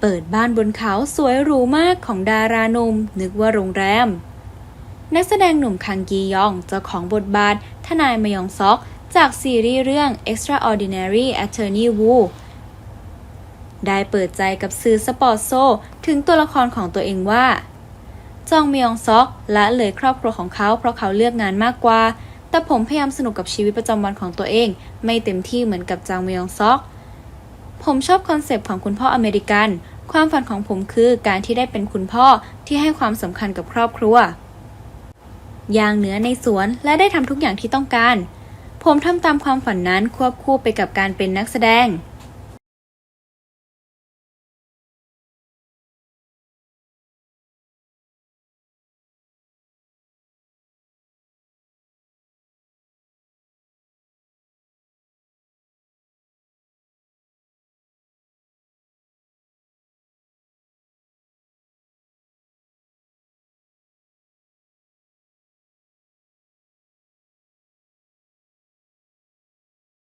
เปิดบ้านบนเขาสวยหรูมากของดารานุ่มนึกว่าโรงแรม นักแสดงหนุ่มคังกียองเจ้าของบทบาท ทนายมยองซอก จากซีรีส์เรื่อง Extraordinary Attorney Woo ได้เปิดใจกับสื่อสปอร์ตโซ ถึงตัวละครของตัวเองว่า จองมยองซอกละเลยครอบครัวของเขาเพราะเขาเลือกงานมากกว่า แต่ผมพยายามสนุกกับชีวิตประจำวันของตัวเอง ไม่เต็มที่เหมือนกับจางมยองซอก ผมชอบคอนเซปต์ของคุณพ่ออเมริกัน ความฝันของผมคือการที่ได้เป็นคุณพ่อที่ให้ความสำคัญกับครอบครัว อย่างเหนือในสวนและได้ทำทุกอย่างที่ต้องการ ผมทำตามความฝันนั้นควบคู่ไปกับการเป็นนักแสดง